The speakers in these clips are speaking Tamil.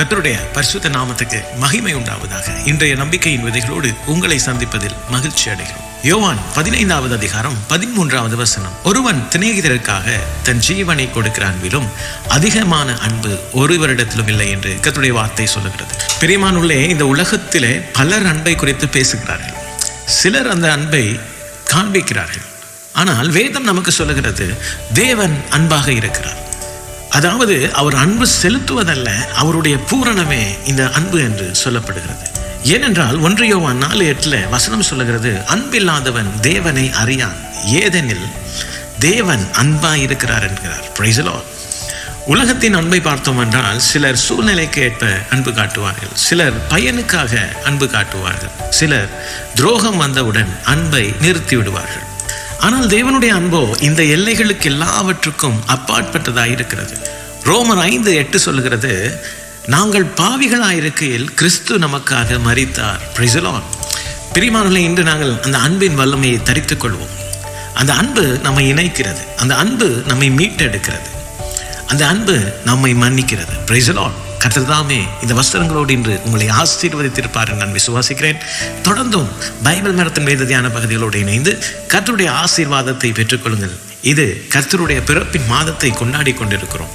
கத்தருடைய பரிசுத்த நாமத்துக்கு மகிமை உண்டாவதாக. இன்றைய நம்பிக்கையின் விதைகளோடு உங்களை சந்திப்பதில் மகிழ்ச்சி அடைகிறோம். யோவான் பதினைந்தாவது அதிகாரம் பதிமூன்றாவது வசனம். ஒருவன் திணைகிதருக்காக தன் ஜீவனை கொடுக்கிற அன்பிலும் அதிகமான அன்பு ஒருவரிடத்திலும் இல்லை என்று கத்துடைய வார்த்தை சொல்லுகிறது. பிரியமானுள்ளே இந்த உலகத்திலே பலர் அன்பை குறித்து பேசுகிறார்கள். சிலர் அந்த அன்பை காண்பிக்கிறார்கள். ஆனால் வேதம் நமக்கு சொல்லுகிறது தேவன் அன்பாக இருக்கிறார். அதாவது அவர் அன்பு செலுத்துவதல்ல அவருடைய பூரணமே இந்த அன்பு என்று சொல்லப்படுகிறது. ஏனென்றால் ஒன்றியோவான் நாலு எட்டில் வசனம் சொல்லுகிறது அன்பில்லாதவன் தேவனை அறியான். ஏதெனில் தேவன் அன்பா இருக்கிறார் என்கிறார் பிரைசலோ உலகத்தின் அன்பை பார்த்தோம் என்றால் சிலர் சூழ்நிலைக்கு ஏற்ப அன்பு காட்டுவார்கள். சிலர் பயனுக்காக அன்பு காட்டுவார்கள். சிலர் துரோகம் வந்தவுடன் அன்பை நிறுத்தி விடுவார்கள் ஆனால் தேவனுடைய அன்போ இந்த எல்லைகளுக்கு எல்லாவற்றுக்கும் அப்பாற்பட்டதாக இருக்கிறது ரோமர் ஐந்து எட்டு சொல்லுகிறது நாங்கள் பாவிகளாயிருக்கையில் கிறிஸ்து நமக்காக மறித்தார் பிரிசலான் பிரிமானங்களை இன்று நாங்கள் அந்த அன்பின் வல்லமையை தரித்துக் கொள்வோம். அந்த அன்பு நம்மை இணைக்கிறது. அந்த அன்பு நம்மை மீட்டெடுக்கிறது. அந்த அன்பு நம்மை மன்னிக்கிறது. பிரைசலான் கர்த்தர்தாமே இந்த வஸ்திரங்களோடு இன்று உங்களை ஆசீர்வதித்திருப்பார் நான் விசுவாசிக்கிறேன். தொடர்ந்தும் பைபிள் மரத்தின் வேத தியான பகுதிகளோடு இணைந்து கர்த்தருடைய ஆசீர்வாதத்தை பெற்றுக்கொள்ளுங்கள். இது கர்த்தருடைய பிறப்பின் மாதத்தை கொண்டாடி கொண்டிருக்கிறோம்.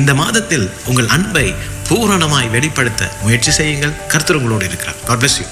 இந்த மாதத்தில் உங்கள் அன்பை பூரணமாய் வெளிப்படுத்த முயற்சி செய்யுங்கள். கர்த்தர் உங்களோடு இருக்கிறார். God bless you